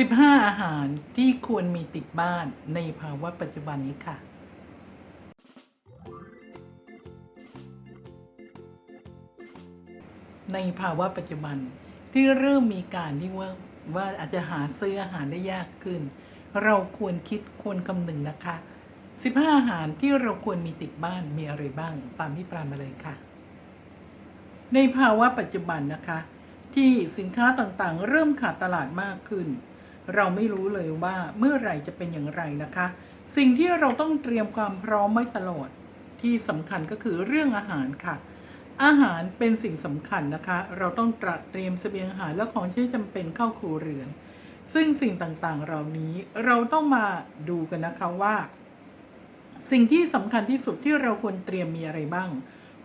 15 อาหารที่ควรมีติดบ้านในภาวะปัจจุบันนี้ค่ะ ในภาวะปัจจุบันที่เริ่มมีการที่ว่าว่าอาจจะหาซื้ออาหารได้ยากขึ้น เราควรคิดควรคำนึงนะคะ 15 อาหารที่เราควรมีติดบ้านมีอะไรบ้าง ตามที่ปรามมาเลยค่ะ ในภาวะปัจจุบันนะคะที่สินค้าต่างๆ เริ่มขาดตลาดมากขึ้น เราไม่รู้เลยว่าเมื่อไหร่จะเป็นอย่างไรนะคะ สิ่งที่เราต้องเตรียมความพร้อมไว้ตลอดที่สำคัญก็คือเรื่องอาหารค่ะ อาหารเป็นสิ่งสำคัญนะคะ เราต้องตระเตรียมเสบียงอาหารและของใช้จำเป็นเข้าครัวเรือน ซึ่งสิ่งต่างๆ เหล่านี้เราต้องมาดูกันนะคะว่า สิ่งที่สำคัญที่สุดที่เราควรเตรียมมีอะไรบ้าง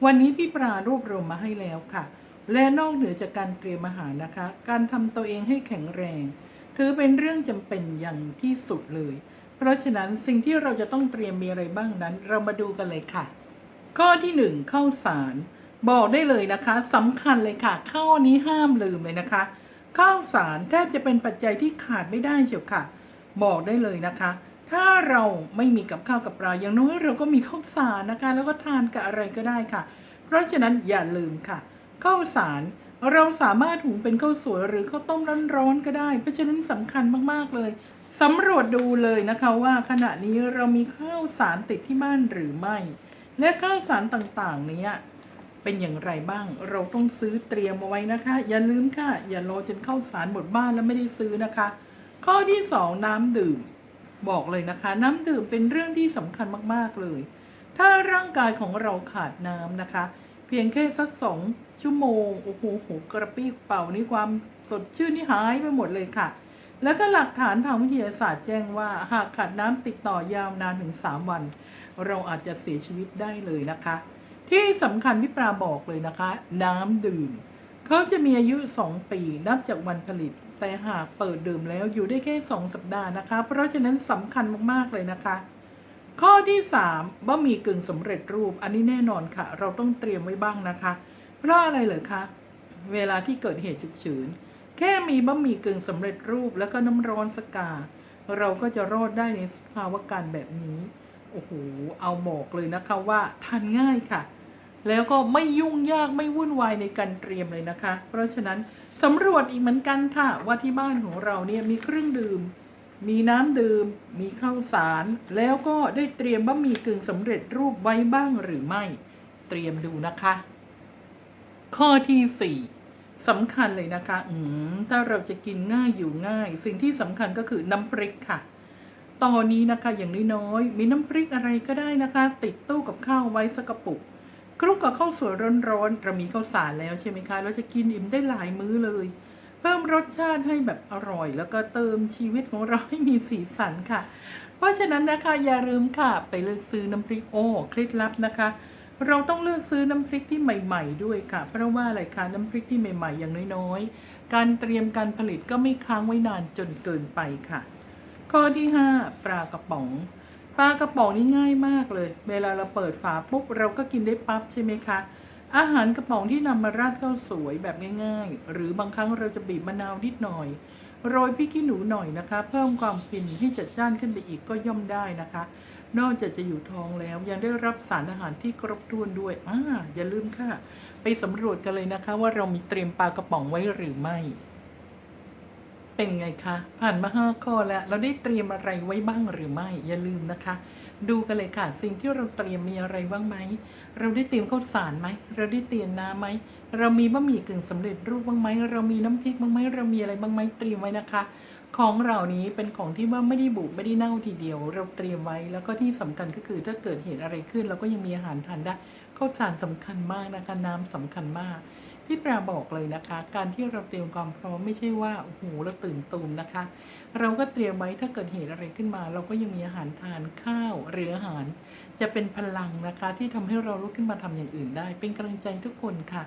วันนี้พี่ปรารวบรวมมาให้แล้วค่ะ และนอกเหนือจากการเตรียมอาหารนะคะ การทำตัวเองให้แข็งแรง ถือเป็นเรื่องจำเป็นอย่างที่สุดเลย เพราะฉะนั้นสิ่งที่เราจะต้องเตรียมมีอะไรบ้างนั้น เรามาดูกันเลยค่ะ ข้อที่หนึ่งข้าวสาร บอกได้เลยนะคะสำคัญเลยค่ะ ข้อนี้ห้ามลืมเลยนะคะ ข้าวสารแทบจะเป็นปัจจัยที่ขาดไม่ได้เชียวค่ะ บอกได้เลยนะคะ ถ้าเราไม่มีกับข้าวกับปลาอย่างน้อยเราก็มีข้าวสารนะคะ แล้วก็ทานกับอะไรก็ได้ค่ะ เพราะฉะนั้นอย่าลืมค่ะ ข้าวสาร เราสามารถหุงเป็นข้าวสวยหรือข้าวต้มร้อนๆก็ได้ เพราะฉะนั้นสำคัญมากๆเลยสำรวจดูเลยนะคะว่าขณะนี้เรามีข้าวสารติดที่บ้านหรือไม่ และข้าวสารต่างๆ เนี้ยเป็นอย่างไรบ้าง เราต้องซื้อเตรียมเอาไว้นะคะ อย่าลืมค่ะ อย่ารอจนข้าวสารหมดบ้านแล้วไม่ได้ซื้อนะคะ ข้อที่สองน้ำดื่ม บอกเลยนะคะ น้ำดื่มเป็นเรื่องที่สำคัญมากๆเลย ถ้าร่างกายของเราขาดน้ำนะคะ เพียงแค่สักสองชั่วโมง โอ้โหโหกระปี้เป่านี่ความสดชื่นนี่หายไปหมดเลยค่ะ แล้วก็หลักฐานทางวิทยาศาสตร์แจ้งว่าหากขาดน้ำติดต่อยาวนานถึง 3 วัน เราอาจจะเสียชีวิตได้เลยนะคะ ที่สำคัญพี่ปราบอกเลยนะคะ น้ำดื่ม เขาจะมีอายุ 2 ปีนับจากวันผลิต แต่หากเปิดดื่มแล้วอยู่ได้แค่ 2 สัปดาห์นะคะ เพราะฉะนั้นสำคัญมากๆเลยนะคะ ข้อที่3บะหมี่กึ่งสำเร็จรูป อันนี้แน่นอนค่ะ เราต้องเตรียมไว้บ้างนะคะ เพราะอะไรเหรอคะ เวลาที่เกิดเหตุฉุกเฉินแค่มีบะหมี่กึ่งสำเร็จรูปแล้วก็น้ำร้อนสกา เราก็จะรอดได้ในสภาวะการแบบนี้ โอ้โห เอาบอกเลยนะคะว่าทานง่ายค่ะ แล้วก็ไม่ยุ่งยากไม่วุ่นวายในการเตรียมเลยนะคะ เพราะฉะนั้นสำรวจอีกเหมือนกันค่ะ ว่าที่บ้านของเราเนี่ยมีเครื่องดื่ม มีน้ำดื่ม มีข้าวสาร แล้วก็ได้เตรียมบะหมี่กึ่งสำเร็จรูปไว้บ้างหรือไม่ เตรียมดูนะคะ ข้อที่สี่สำคัญเลยนะคะ อืม ถ้าเราจะกินง่ายอยู่ง่าย สิ่งที่สำคัญก็คือน้ำพริกค่ะ ตอนนี้นะคะอย่างน้อยๆ มีน้ำพริกอะไรก็ได้นะคะ ติดตู้กับข้าวไว้สักกระปุก คลุกกับข้าวสวยร้อนๆเรามีข้าวสารแล้วใช่ไหมคะ เราจะกินอิ่มได้หลายมื้อเลย พิ่มรสชาติให้แบบอร่อย แล้วก็เติมชีวิตของเราให้มีสีสันค่ะ เพราะฉะนั้นนะคะอย่าลืมค่ะ ไปเลือกซื้อน้ำพริกโอ้เคล็ดลับนะคะ เราต้องเลือกซื้อน้ำพริกที่ใหม่ ๆ ด้วยค่ะ เพราะว่าอะไรคะน้ำพริกที่ใหม่ ๆ อย่างน้อยๆ การเตรียมการผลิตก็ไม่ค้างไว้นานจนเกินไปค่ะ ข้อที่ 5 ปลากระป๋องปลากระป๋องนี่ง่ายมากเลย เวลาเราเปิดฝาปุ๊บเราก็กินได้ปั๊บใช่ไหมคะ อาหารกระป๋องที่นำมาราดข้าวสวยแบบง่ายๆ หรือบางครั้งเราจะบีบมะนาวนิดหน่อย โรยพริกขี้หนูหน่อยนะคะ เพิ่มความฟินที่จัดจ้านขึ้นไปอีกก็ย่อมได้นะคะ นอกจากจะอยู่ท้องแล้วยังได้รับสารอาหารที่ครบถ้วนด้วยอ่าอย่าลืมค่ะ ไปสำรวจกันเลยนะคะ ว่าเรามีเตรียมปลากระป๋องไว้หรือไม่ เป็นไงคะ ผ่านมาห้าข้อแล้ว เราได้เตรียมอะไรไว้บ้างหรือไม่ อย่าลืมนะคะ ดูกันเลยค่ะ สิ่งที่เราเตรียมมีอะไรบ้างไหม เราได้เตรียมข้าวสารไหม เราได้เตรียมน้ำไหม เรามีบะหมี่กึ่งสำเร็จรูปบ้างไหม เรามีน้ำพริกบ้างไหม เรามีอะไรบ้างไหม เตรียมไว้นะคะ ของเหล่านี้เป็นของที่ว่าไม่ได้บุไม่ได้เน่าทีเดียว เราเตรียมไว้ แล้วก็ที่สำคัญก็คือถ้าเกิดเหตุอะไรขึ้น เราก็ยังมีอาหารทานได้ ข้าวสารสำคัญมากนะคะ น้ำสำคัญมาก พี่ปราบอกเลยนะคะ การที่เราเตรียมความพร้อมไม่ใช่ว่าโอ้โหเราตื่นตูมนะคะ เราก็เตรียมไว้ถ้าเกิดเหตุอะไรขึ้นมา เราก็ยังมีอาหารทานข้าวหรืออาหาร จะเป็นพลังนะคะที่ทำให้เราลุกขึ้นมาทำอย่างอื่นได้ เป็นกำลังใจทุกคนค่ะ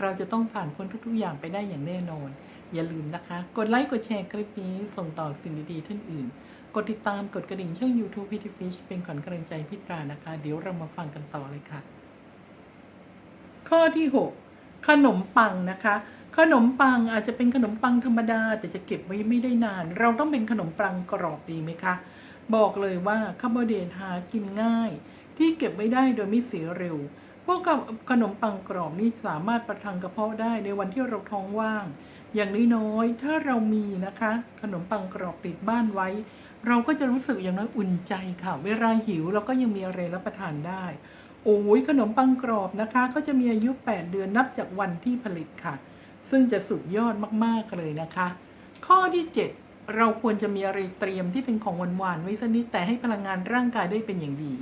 เราจะต้องผ่านพ้นทุกๆอย่างไปได้อย่างแน่นอน อย่าลืมนะคะ กดไลค์กดแชร์คลิปนี้ส่งต่อสิ่งดีๆท่านอื่น กดติดตามกดกระดิ่งช่อง YouTube พิธีฟิชเป็นขวัญกำลังใจพี่ปรานะคะ เดี๋ยวเรามาฟังกันต่อเลยค่ะ ข้อที่ 6 ขนมปังนะคะ ขนมปังอาจจะเป็นขนมปังธรรมดา แต่จะเก็บไว้ไม่ได้นาน เราต้องเป็นขนมปังกรอบดีไหมคะ บอกเลยว่าคาร์โบไฮเดรตหากินง่าย ที่เก็บไว้ได้โดยไม่เสียเร็วพวกกับขนมปังกรอบนี่สามารถประทังกระเพาะได้ในวันที่เราท้องว่าง อย่างน้อยๆถ้าเรามีนะคะ ขนมปังกรอบติดบ้านไว้ เราก็จะรู้สึกอย่างน้อยอุ่นใจค่ะ เวลาหิวเราก็ยังมีอะไรรับประทานได้ โอ้ยขนมปังกรอบนะคะก็จะมีอายุ 8 เดือนนับจากวันที่ผลิตค่ะ ซึ่งจะสุดยอดมากๆเลยนะคะ ข้อที่ 7 เราควรจะมีอะไรเตรียมที่เป็นของหวานๆไว้สักนิดแต่ให้พลังงานร่างกายได้เป็นอย่างดี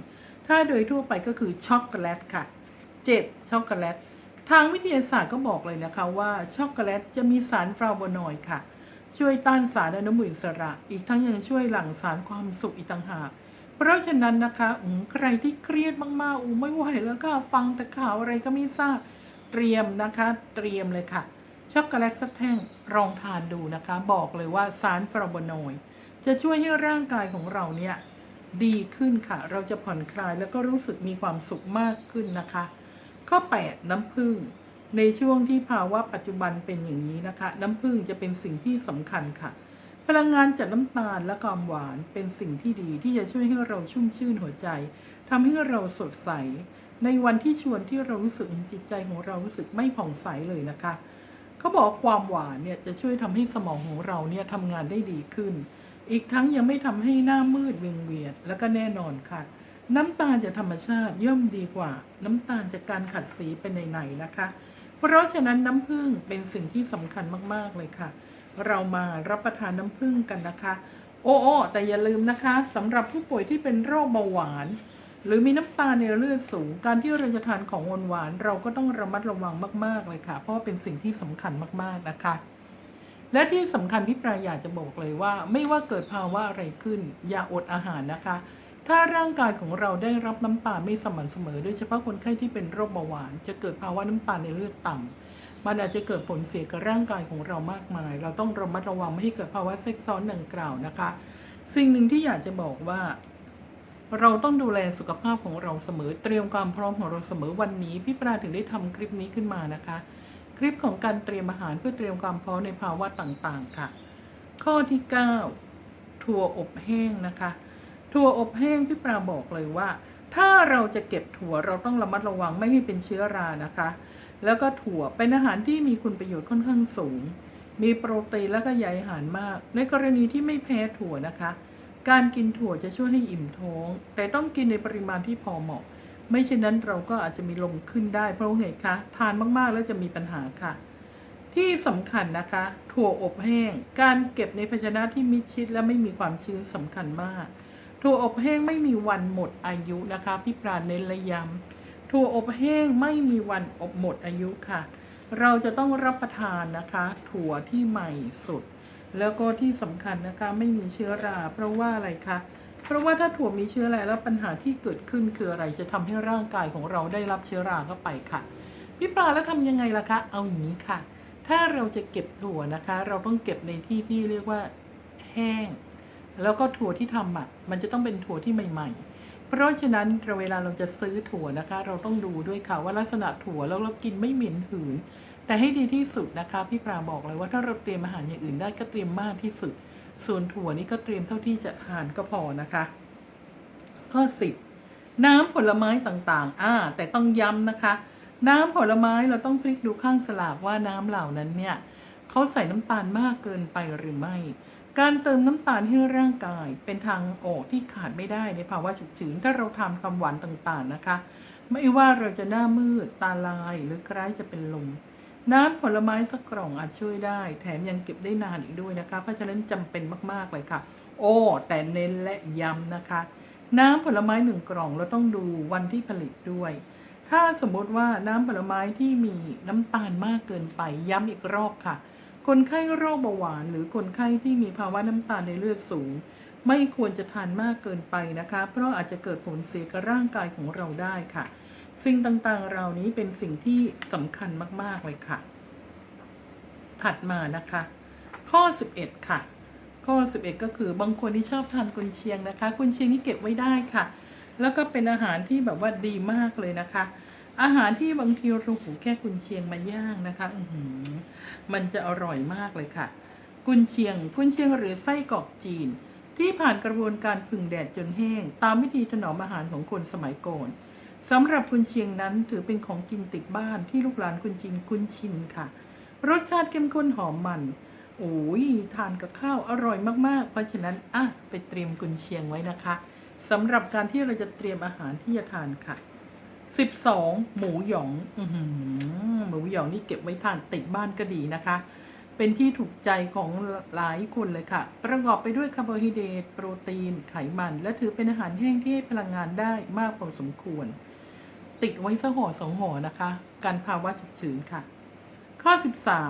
ถ้าโดยทั่วไปก็คือช็อกโกแลตค่ะ 7. ช็อกโกแลตทางวิทยาศาสตร์ก็บอกเลยนะคะว่าช็อกโกแลตจะมีสารฟลาโวนอยด์ค่ะ ช่วยต้านสารอนุมูลอิสระ อีกทั้งยังช่วยหลั่งสารความสุขอีกต่างหาก ราะฉะนั้นนะคะอืใครที่เครียดมากๆอูไม่ไหวแล้วค่ะฟังแต่ข่าวอะไรก็ไม่ทราบเตรียมนะคะ เตรียมเลยค่ะช็อกโกแลตสักแท่งลองทานดูนะคะ บอกเลยว่าสารฟลาโวนอยด์จะช่วยให้ร่างกายของเราเนี่ยดีขึ้นค่ะ เราจะผ่อนคลายแล้วก็รู้สึกมีความสุขมากขึ้นนะคะ ข้อ 8 น้ำผึ้งในช่วงที่ภาวะปัจจุบันเป็นอย่างนี้นะคะ น้ำผึ้งจะเป็นสิ่งที่สำคัญค่ะ พลังงานจากน้ำตาลและความหวานเป็นสิ่งที่ดีที่จะช่วยให้เราชุ่มชื่นหัวใจทำให้เราสดใส ในวันที่ชวนที่เรารู้สึกจิตใจของเรารู้สึกไม่ผ่องใสเลยนะคะ เขาบอกความหวานเนี่ยจะช่วยทำให้สมองของเราเนี่ยทำงานได้ดีขึ้น อีกทั้งยังไม่ทำให้หน้ามืดเวียงเวียนแล้วก็แน่นอนค่ะ น้ำตาลจากธรรมชาติย่อมดีกว่า น้ำตาลจากการขัดสีเป็นไหนๆนะคะ เพราะฉะนั้นน้ำผึ้งเป็นสิ่งที่สำคัญมากๆเลยค่ะ เรามารับประทานน้ำผึ้งกันนะคะ โอ้โอ้แต่อย่าลืมนะคะสำหรับผู้ป่วยที่เป็นโรคเบาหวาน หรือมีน้ำตาลในเลือดสูง การที่เราจะทานของหวานๆเราก็ต้องระมัดระวังมาก ๆ เลยค่ะ เพราะว่าเป็นสิ่งที่สำคัญมากๆนะคะ และที่สำคัญพี่ปลายอยากจะบอกเลยว่า ไม่ว่าเกิดภาวะอะไรขึ้น อย่าอดอาหารนะคะ ถ้าร่างกายของเราได้รับน้ำตาลไม่สม่ำเสมอโดยเฉพาะคนไข้ที่เป็นโรคเบาหวาน จะเกิดภาวะน้ำตาลในเลือดต่ำ มันอาจจะเกิดผลเสียกับร่างกายของเรามากมาย เราต้องระมัดระวังไม่ให้เกิดภาวะแทรกซ้อนดังกล่าวนะคะ สิ่งหนึ่งที่อยากจะบอกว่า เราต้องดูแลสุขภาพของเราเสมอ เตรียมความพร้อมของเราเสมอวันนี้พี่ปราถึงได้ทำคลิปนี้ขึ้นมานะคะ คลิปของการเตรียมอาหารเพื่อเตรียมความพร้อมในภาวะต่างๆ ค่ะ ข้อที่ 9 ถั่วอบแห้งนะคะ ถั่วอบแห้งพี่ปราบอกเลยว่า ถ้าเราจะเก็บถั่วเราต้องระมัดระวังไม่ให้เป็นเชื้อรานะคะ แล้วก็ถั่วเป็นอาหารที่มีคุณประโยชน์ค่อนข้างสูง มีโปรตีนและก็ใยอาหารมาก ในกรณีที่ไม่แพ้ถั่วนะคะ การกินถั่วจะช่วยให้อิ่มท้อง แต่ต้องกินในปริมาณที่พอเหมาะ ไม่เช่นนั้นเราก็อาจจะมีลมขึ้นได้ เพราะว่าไงคะ ทานมากๆแล้วจะมีปัญหาค่ะ ที่สำคัญนะคะ ถั่วอบแห้ง การเก็บในภาชนะที่มิดชิดและไม่มีความชื้นสำคัญมาก ถั่วอบแห้งไม่มีวันหมดอายุนะคะพี่ปราณเน้นและย้ำ ถั่วอบแห้งไม่มีวันอบหมดอายุค่ะ เราจะต้องรับประทานนะคะ ถั่วที่ใหม่สุด แล้วก็ที่สำคัญนะคะไม่มีเชื้อรา เพราะว่าอะไรคะเพราะว่าถ้าถั่วมีเชื้อราแล้วปัญหาที่เกิดขึ้นคืออะไรจะทำให้ร่างกายของเราได้รับเชื้อราเข้าไปค่ะ พี่ปลาแล้วทำยังไงล่ะคะ เอาอย่างนี้ค่ะ ถ้าเราจะเก็บถั่วนะคะ เราต้องเก็บในที่ที่เรียกว่าแห้ง แล้วก็ถั่วที่ทำอะมันจะต้องเป็นถั่วที่ใหม่ ๆ เพราะฉะนั้นเราเวลาเราจะซื้อถั่วนะคะ เราต้องดูด้วยค่ะว่าลักษณะถั่วแล้วเรากินไม่เหม็นหืน แต่ให้ดีที่สุดนะคะพี่ปราบอกเลยว่าถ้าเราเตรียมอาหารอย่างอื่นได้ก็เตรียมมากที่สุด ส่วนถั่วนี่ก็เตรียมเท่าที่จะทานก็พอนะคะ ข้อสิบน้ำผลไม้ต่างๆ อ่า แต่ต้องย้ำนะคะ น้ำผลไม้เราต้องพลิกดูข้างสลากว่าน้ำเหล่านั้นเนี่ยเขาใส่น้ำตาลมากเกินไปหรือไม่ การเติมน้ำตาลให้ร่างกายเป็นทางออกที่ขาดไม่ได้ในภาวะฉุกเฉินถ้าเราทานความหวานต่างๆนะคะ ไม่ว่าเราจะหน้ามืดตาลายหรือใคล้จะเป็นลมน้ำผลไม้สักกล่องอาจช่วยได้ แถมยังเก็บได้นานอีกด้วยนะคะ เพราะฉะนั้นจำเป็นมากๆเลยค่ะ โอ้ แต่เน้นและย้ำนะคะ น้ำผลไม้หนึ่งกล่องเราต้องดูวันที่ผลิตด้วย ถ้าสมมติว่าน้ำผลไม้ที่มีน้ำตาลมากเกินไปย้ำอีกรอบค่ะ คนไข้โรคเบาหวานหรือคนไข้ที่มีภาวะน้ำตาลในเลือดสูง ไม่ควรจะทานมากเกินไปนะคะ เพราะอาจจะเกิดผลเสียกับร่างกายของเราได้ค่ะสิ่งต่างๆเหล่านี้เป็นสิ่งที่สำคัญมากๆเลยค่ะ ถัดมานะคะ ข้อ 11 ค่ะ ข้อ 11 ก็คือบางคนที่ชอบทานกุนเชียงนะคะ กุนเชียงนี่เก็บไว้ได้ค่ะ แล้วก็เป็นอาหารที่แบบว่าดีมากเลยนะคะ อาหารที่บางทีเราหูแค่กุนเชียงมาย่างนะคะอืมันจะอร่อยมากเลยค่ะ กุนเชียงกุนเชียงหรือไส้กรอกจีน ที่ผ่านกระบวนการผึ่งแดดจนแห้ง ตามวิธีถนอมอาหารของคนสมัยก่อนสำหรับกุนเชียงนั้นถือเป็นของกินติดบ้านที่ลูกหลานกุนจีนคุ้นชินค่ะ รสชาติเข้มข้นหอมมันโอ้ยทานกับข้าวอร่อยมากๆ เพราะฉะนั้นอะไปเตรียมกุนเชียงไว้นะคะสำหรับการที่เราจะเตรียมอาหารที่จะทานค่ะ สิบสองหมูหยองอหมูหยองนี่เก็บไว้ทานติดบ้านก็ดีนะคะ เป็นที่ถูกใจของหลายคนเลยค่ะ ประกอบไปด้วยคาร์โบไฮเดรตโปรตีน ไขมัน และถือเป็นอาหารแห้งที่ให้พลังงานได้มากพอสมควร ติดไว้สักห่อสองห่อนะคะ การภาวะฉุกเฉินค่ะ ข้อ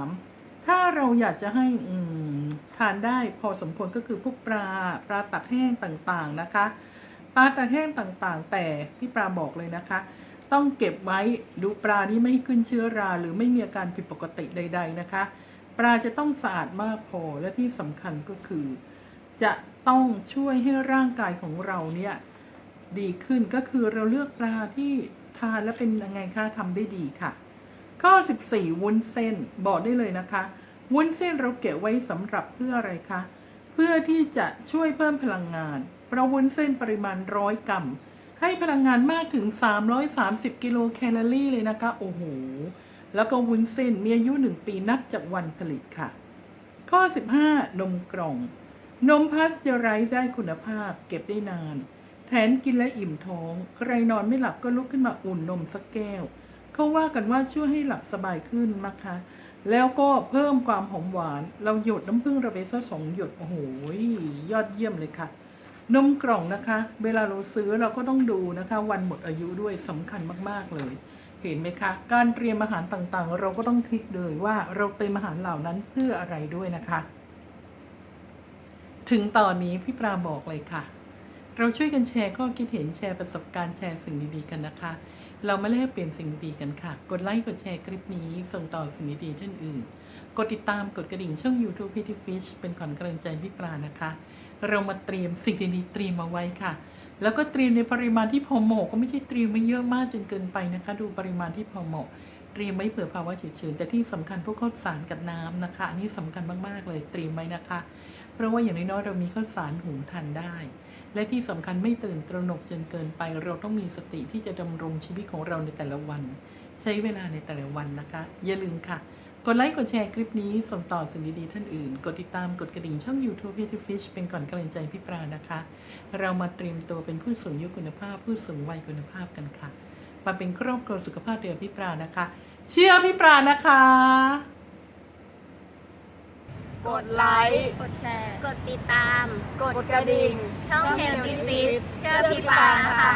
13ถ้าเราอยากจะให้อืทานได้พอสมควรก็คือพวกปลาปลาตักแห้งต่างๆนะคะ ปลาตักแห้งต่างๆ แต่พี่ปลาบอกเลยนะคะ ต้องเก็บไว้ดูปลานี้ไม่ขึ้นเชื้อรา หรือไม่มีอาการผิดปกติใด ๆ นะคะ ปลาจะต้องสะอาดมากพอและที่สำคัญก็คือ จะต้องช่วยให้ร่างกายของเราเนี่ยดีขึ้นก็คือเราเลือกปลาที่ทานแล้วเป็นยังไงคะทำได้ดีค่ะ ข้อ 14 วุ้นเส้นบอกได้เลยนะคะ วุ้นเส้นเราเก็บไว้สำหรับเพื่ออะไรคะเพื่อที่จะช่วยเพิ่มพลังงานเพราะวุ้นเส้นปริมาณร้อยกรัม ให้พลังงานมากถึง 330 กิโลแคลอรี่เลยนะคะ โอ้โห แล้วก็วุ้นเส้นมีอายุ 1 ปีนับจากวันผลิตค่ะ ข้อ 15 นมกล่อง นมพาสเจอไรส์ได้คุณภาพเก็บได้นาน แถมกินและอิ่มท้อง ใครนอนไม่หลับก็ลุกขึ้นมาอุ่นนมสักแก้ว เขาว่ากันว่าช่วยให้หลับสบายขึ้นนะคะ แล้วก็เพิ่มความหอมหวาน เราหยดน้ำผึ้งเราไปสักสองหยด โอ้โห ยอดเยี่ยมเลยค่ะ นมกล่องนะคะ เวลาเราซื้อเราก็ต้องดูนะคะ วันหมดอายุด้วยสำคัญมากๆเลย เห็นไหมคะ การเตรียมอาหารต่างๆ เราก็ต้องคิดเลยว่าเราเตรียมอาหารเหล่านั้นเพื่ออะไรด้วยนะคะ ถึงตอนนี้พี่ปราบอกเลยค่ะ เราช่วยกันแชร์ข้อคิดเห็นแชร์ประสบการณ์แชร์สิ่งดีๆกันนะคะ เรามาแลกเปลี่ยนสิ่งดีกันค่ะ กดไลค์กดแชร์คลิปนี้ ส่งต่อสิ่งดีๆท่านอื่น กดติดตามกดกระดิ่งช่อง YouTube พิธีฟิชเป็นขวัญกำลังใจพี่ปรานะคะ เรามาเตรียมสิ่งดีๆเตรียมมาไว้ค่ะ แล้วก็เตรียมในปริมาณที่พอเหมาะก็ไม่ใช่เตรียมไม่เยอะมากจนเกินไปนะคะ ดูปริมาณที่พอเหมาะเตรียมไว้เผื่อภาวะฉุกเฉินแต่ที่สำคัญพวกข้าวสารกับน้ำนะคะอันนี้สำคัญมากๆเลยเตรียมไว้นะคะ เพราะว่าอย่างน้อยๆเรามีข้าวสารหุงทานได้ และที่สำคัญไม่ตื่นตระหนกจนเกินไป เราต้องมีสติที่จะดำรงชีวิตของเราในแต่ละวัน ใช้เวลาในแต่ละวันนะคะ อย่าลืมค่ะ กดไลค์กดแชร์คลิปนี้ส่งต่อสิ่งดีๆท่านอื่น กดติดตามกดกระดิ่งช่อง YouTube p e t y Fish เป็นก่อนกำลังใจพี่ปรานะคะ เรามาเตรียมตัวเป็นผู้สูงอายุคุณภาพ ผู้สูงวัยคุณภาพกันค่ะมาเป็นครอบครัวสุขภาพเดียวพี่ปรานะคะ เชื่อพี่ปรานะคะ กดไลค์ กดแชร์ กดติดตาม กดกระดิ่ง ช่อง Healthy Fit เชื่อพี่ปานะคะ